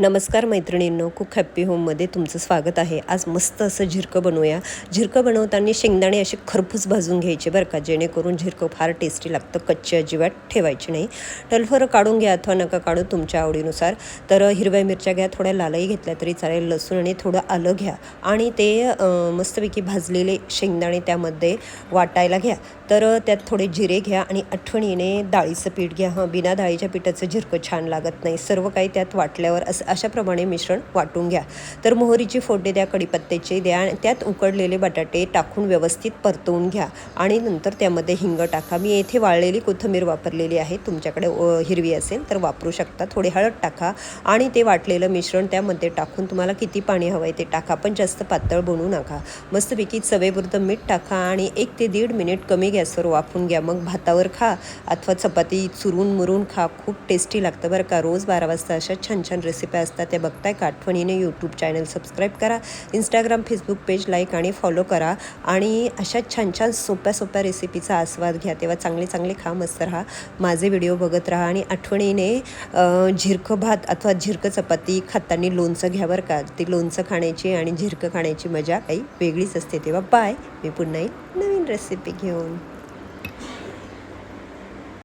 नमस्कार मैत्रिणींनो cook happy होममध्ये तुमचं स्वागत आहे. आज मस्त असं झिरकं बनवूया. झिरकं बनवताना शेंगदाणे असे खरपूस भाजून घ्यायचे बरं का जेणेकरून झिरकं फार टेस्टी लागतं कच्ची अजिबात ठेवायची नाही. टलफरं काढून घ्या अथवा नका काढू तुमच्या आवडीनुसार. तर हिरव्या मिरच्या घ्या थोड्या लालही घेतल्या तरी चालेल लसूण आणि थोडं आलं घ्या. आणि ते मस्तपैकी भाजलेले शेंगदाणे त्यामध्ये वाटायला घ्या. तर त्यात थोडे जिरे घ्या आणि आठवणीने डाळीचं पीठ घ्या. हां बिना डाळीच्या पिठाचं झिरकं छान लागत नाही. सर्व काही त्यात वाटल्यावर असं अशाप्रमाणे मिश्रण वाटून घ्या. तर मोहरीची फोडणी द्या कढीपत्त्याची द्या आणि त्यात उकडलेले बटाटे टाकून व्यवस्थित परतवून घ्या आणि नंतर त्यामध्ये हिंग टाका. मी येथे वाळलेली कोथिंबीर वापरलेली आहे. तुमच्याकडे हिरवी असेल तर वापरू शकता. थोडी हळद टाका आणि ते वाटलेलं मिश्रण त्यामध्ये टाकून तुम्हाला किती पाणी हवं आहे ते टाका. पण जास्त पातळ बनवू नका. मस्तपैकी चवेपुरतं मीठ टाका आणि एक ते दीड मिनिट कमी गॅसवर वाफून घ्या. मग भातावर खा अथवा चपाती चुरून मुरून खा. खूप टेस्टी लागतं बरं का. रोज बारा वाजता अशा छान छान रेसिपी असतात त्या बघताय का? आठवणीने यूट्यूब चॅनल सबस्क्राईब करा इंस्टाग्राम फेसबुक पेज लाईक आणि फॉलो करा. आणि अशा छान छान सोप्या सोप्या रेसिपीचा आस्वाद घ्या. तेव्हा चांगले चांगले खा मस्त राहा. माझे व्हिडिओ बघत राहा आणि आठवणीने झिरकं भात अथवा झिरकं चपाती खाताना लोणचं घ्या बरं का. ती लोणचं खाण्याची आणि झिरकं खाण्याची मजा काही वेगळीच असते. तेव्हा बाय मी पुन्हा नवीन रेसिपी घेऊन.